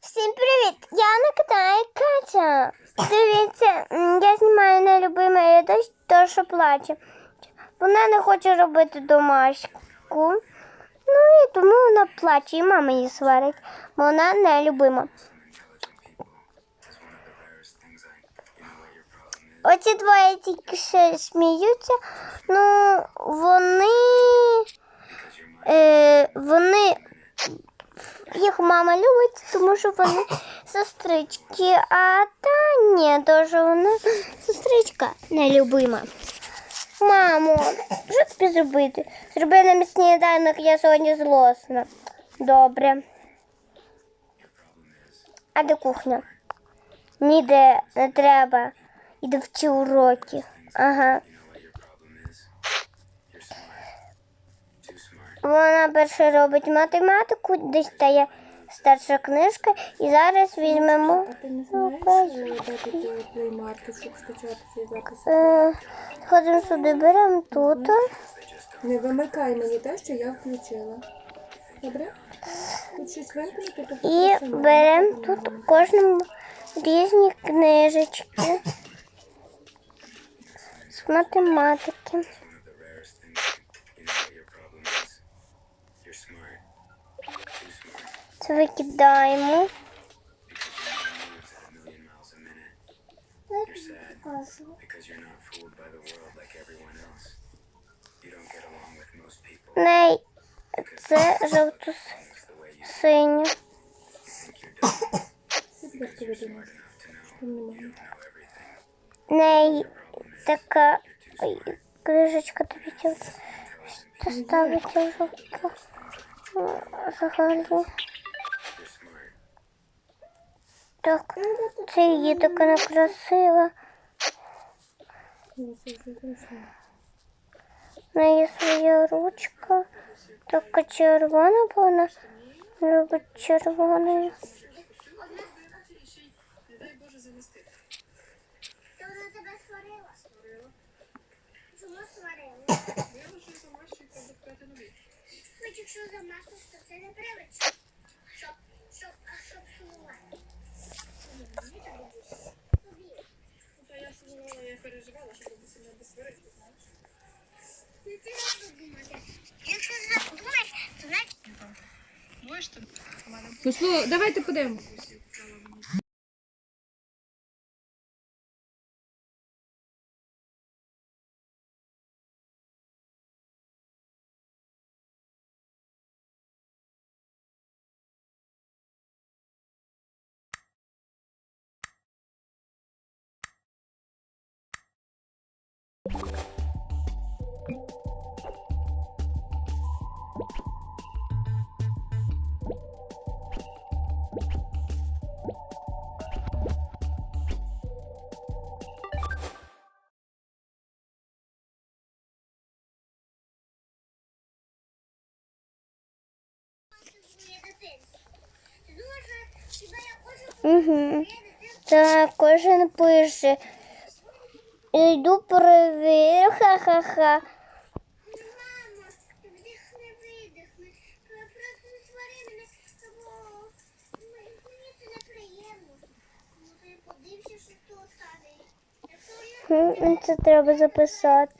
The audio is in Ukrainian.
Всім привіт! Я Накатаю Катя. Дивіться, я знімаю нелюбимий дощ, то що плаче. Вона не хоче робити домашку. Ну і тому вона плаче, і мама її сварить, бо вона нелюбима. Оці двоє тільки ще сміються. Ну, вони. Е, вони їх мама любить, тому що вони сестрички, а та ні, дуже вона сестричка нелюбима. Мамо, що тобі зробити? Зроби нам сніданок, я сьогодні злосна. Добре. А де кухня? Ніде не треба. Іди вчи уроки. Ага. Вона перше робить математику, десь стає старша книжка, і зараз візьмемо. А ти не знаєш, е, де тут щоб скачати цей запис? Ходимо сюди, беремо тут. Не вимикай мені те, що я включила. Добре? Тут щось вимкнути, то І беремо тут в кожному різні книжечки з математики. People Ней це жовту синю. Неї така ой, книжечка тобі ця ставиться жовту. Взагалі. Так, це її така вже зручно. В неї своя ручка. Така червона, бо вона любить червоною. Та вона тебе сварила. Чому сварила? Хоч якщо замахнеш, то це не привич. Щоб, щоб, а щоб сумувати. Ну, Послухай, давайте подивимось. Угу. Так, кожен пише. Йду перевірю, ха-ха-ха. Це треба записати.